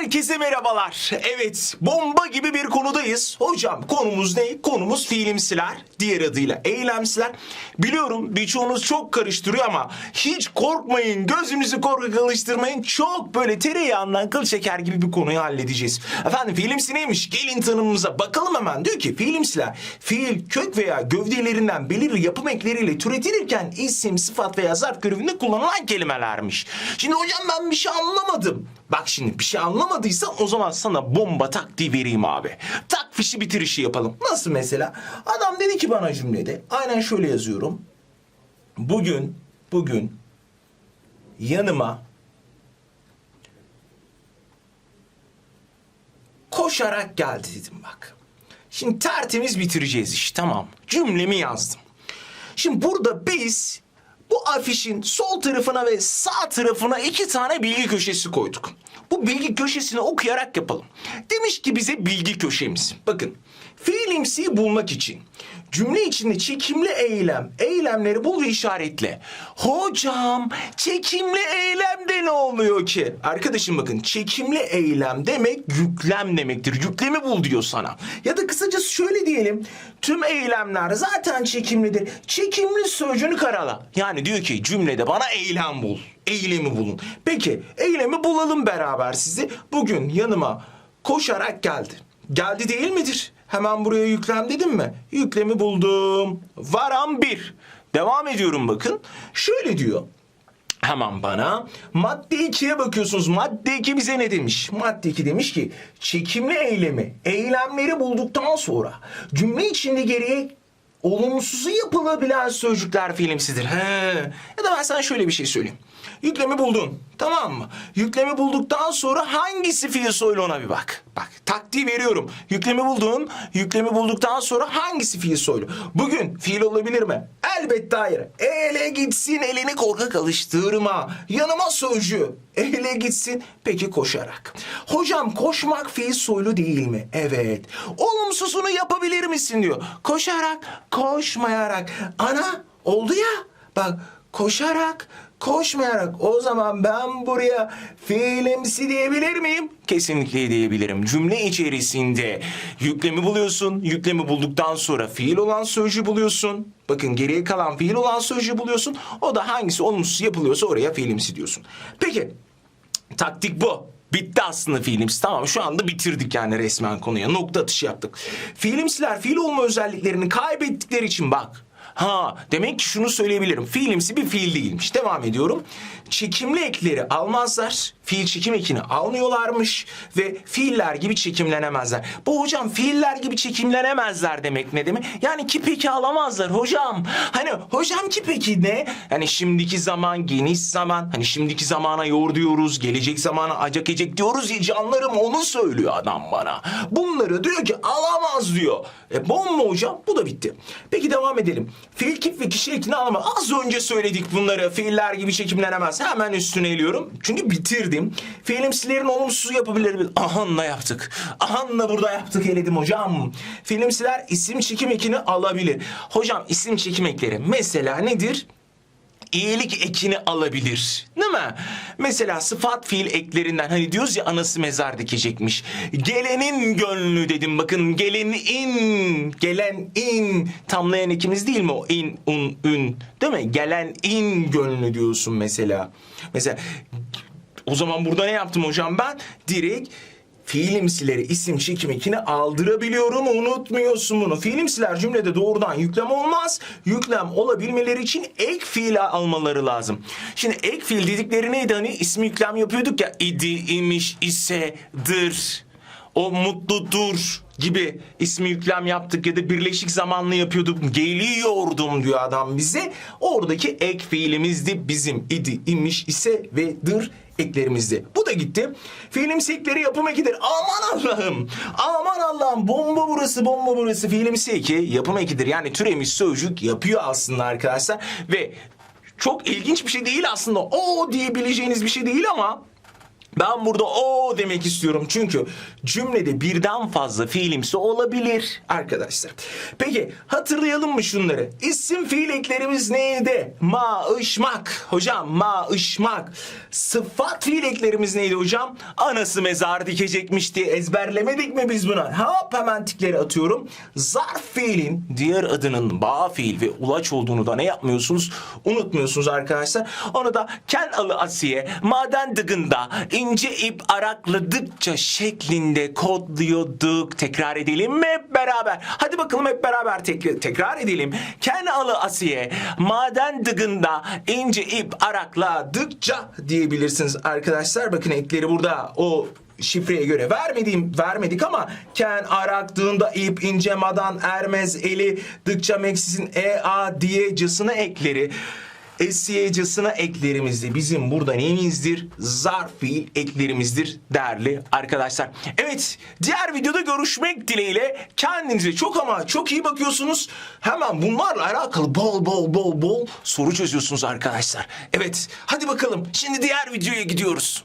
Herkese merhabalar. Evet, bomba gibi bir konudayız. Hocam konumuz ne? Konumuz fiilimsiler, diğer adıyla eylemsiler. Biliyorum birçoğunuz çok karıştırıyor ama hiç korkmayın, gözünüzü korkak alıştırmayın. Çok böyle tereyağından kıl çeker gibi bir konuyu halledeceğiz. Efendim fiilimsi neymiş? Gelin tanımımıza bakalım hemen. Diyor ki fiilimsiler, fiil, kök veya gövdelerinden belirli yapım ekleriyle türetilirken isim, sıfat veya zarf görevinde kullanılan kelimelermiş. Şimdi hocam ben bir şey anlamadım. Bak şimdi bir şey anlamadıysan o zaman sana bomba taktiği vereyim abi. Tak fişi bitirişi yapalım. Nasıl mesela? Adam dedi ki bana cümlede. Aynen şöyle yazıyorum. Bugün, bugün yanıma koşarak geldi dedim bak. Şimdi tertemiz bitireceğiz iş tamam. Cümlemi yazdım. Şimdi burada biz bu afişin sol tarafına ve sağ tarafına iki tane bilgi köşesi koyduk. Bu bilgi köşesini okuyarak yapalım. Demiş ki bize bilgi köşemiz. Bakın fiilimsiyi bulmak için cümle içinde çekimli eylem, eylemleri bul ve işaretle. Hocam çekimli eylemde ne oluyor ki? Arkadaşım bakın çekimli eylem demek yüklem demektir. Yüklemi bul diyor sana. Ya da kısacası şöyle diyelim. Tüm eylemler zaten çekimlidir. Çekimli sözcüğünü karala. Yani diyor ki cümlede bana eylem bul. Eylemi bulun. Peki eylemi bulalım beraber sizi. Bugün yanıma koşarak geldi. Geldi değil midir? Hemen buraya yüklem dedim mi? Yüklemi buldum. Varam bir. Devam ediyorum bakın. Şöyle diyor. Hemen bana madde 2'ye bakıyorsunuz. Madde 2 bize ne demiş? Madde 2 demiş ki çekimli eylemi, eylemleri bulduktan sonra cümle içinde geriye olumsuzu yapılabilen sözcükler fiilimsidir. He. Ya da ben sana şöyle bir şey söyleyeyim. Yüklemi buldun. Tamam mı? Yüklemi bulduktan sonra hangisi fiil soylu ona bir bak. Bak taktiği veriyorum. Yüklemi buldun. Yüklemi bulduktan sonra hangisi fiil soylu? Bugün fiil olabilir mi? Elbette hayır. Ele gitsin elini korkak alıştırma. Yanıma sözcüğü. Ele gitsin peki koşarak. Hocam koşmak fiil soylu değil mi? Evet. Olumsuzunu yapabilir misin diyor. Koşarak, koşmayarak. Ana oldu ya. Bak koşarak, koşmayarak. O zaman ben buraya fiilimsi diyebilir miyim? Kesinlikle diyebilirim. Cümle içerisinde yüklemi buluyorsun. Yüklemi bulduktan sonra fiil olan sözcüğü buluyorsun. Bakın geriye kalan fiil olan sözcüğü buluyorsun. O da hangisi olumsuz yapılıyorsa oraya fiilimsi diyorsun. Peki taktik bu. Bitti aslında fiilimsi. Tamam şu anda bitirdik yani resmen konuya. Nokta atışı yaptık. Fiilimsiler fiil olma özelliklerini kaybettikleri için bak. Ha demek ki şunu söyleyebilirim. Fiilimsi bir fiil değilmiş. Devam ediyorum. Çekimli ekleri almazlar. Fiil çekim ekini almıyorlarmış ve fiiller gibi çekimlenemezler. Bu hocam fiiller gibi çekimlenemezler demek ne demek? Yani ki peki alamazlar hocam. Hani hocam ki peki ne? Hani şimdiki zaman, geniş zaman. Hani şimdiki zamana yor diyoruz, gelecek zamana acak ecek diyoruz ya canlarım onu söylüyor adam bana. Bunları diyor ki alamaz diyor. E bomba hocam bu da bitti. Peki devam edelim. Fiil kip ve kişi ekini alamaz. Az önce söyledik bunları. Fiiller gibi çekimlenemez. Hemen üstüne eliyorum. Çünkü bitirdim. Fiilimsilerin olumsuz yapabilir. Ahanla yaptık. Ahanla burada yaptık eledim hocam. Fiilimsiler isim çekim ekini alabilir. Hocam isim çekim ekleri mesela nedir? İyilik ekini alabilir. Değil mi? Mesela sıfat fiil eklerinden hani diyoruz ya anası mezar dikecekmiş. Gelenin gönlü dedim bakın gelin in gelen in tamlayan ikimiz değil mi o in un ün değil mi? Gelen in gönlü diyorsun mesela. Mesela o zaman burada ne yaptım hocam ben? Direkt fiilimsileri isim çekim ekini aldırabiliyorum. Unutmuyorsun bunu. Fiilimsiler cümlede doğrudan yüklem olmaz. Yüklem olabilmeleri için ek fiil almaları lazım. Şimdi ek fiil dedikleri neydi hani ismi yüklem yapıyorduk ya idi, imiş, ise, dır. O mutludur gibi ismi yüklem yaptık ya da birleşik zamanlı yapıyorduk. Geliyordum diyor adam bize. Oradaki ek fiilimizdi bizim idi, imiş, ise ve dır eklerimizdi. Bu da gitti. Fiilimsi ekleri yapım ekidir. Aman Allah'ım. Aman Allah'ım. Bomba burası, bomba burası. Fiilimsi eki yapım ekidir. Yani türemiş sözcük yapıyor aslında arkadaşlar. Ve çok ilginç bir şey değil aslında. O diyebileceğiniz bir şey değil ama Ben burada o demek istiyorum çünkü cümlede birden fazla fiilimsi olabilir arkadaşlar. Peki hatırlayalım mı şunları? İsim fiil eklerimiz neydi? Ma, ışmak. Hocam ma, ışmak. Sıfat fiil eklerimiz neydi hocam? Anası mezar dikecekmişti. Ezberlemedik mi biz bunu? Hop hemen tikleri atıyorum. Zarf fiilin diğer adının bağ fiil ve ulaç olduğunu da ne yapmıyorsunuz? Unutmuyorsunuz arkadaşlar. Onu da ken alı asiye maden dıgında ince ip arakladıkça şeklinde kodluyorduk. Tekrar edelim mi hep beraber? Hadi bakalım hep beraber tek- tekrar edelim. Ken alı asiye maden dıgında ince ip arakladıkça diyebilirsiniz arkadaşlar. Bakın ekleri burada o şifreye göre vermediğim vermedik ama ken araktığında ip ince madan ermez eli dıkça meksizin e a diye cısına ekleri esiyecasına eklerimizde bizim burada neyimizdir? Zarf fiil eklerimizdir değerli arkadaşlar. Evet diğer videoda görüşmek dileğiyle kendinize çok ama çok iyi bakıyorsunuz. Hemen bunlarla alakalı bol bol bol bol soru çözüyorsunuz arkadaşlar. Evet hadi bakalım şimdi diğer videoya gidiyoruz.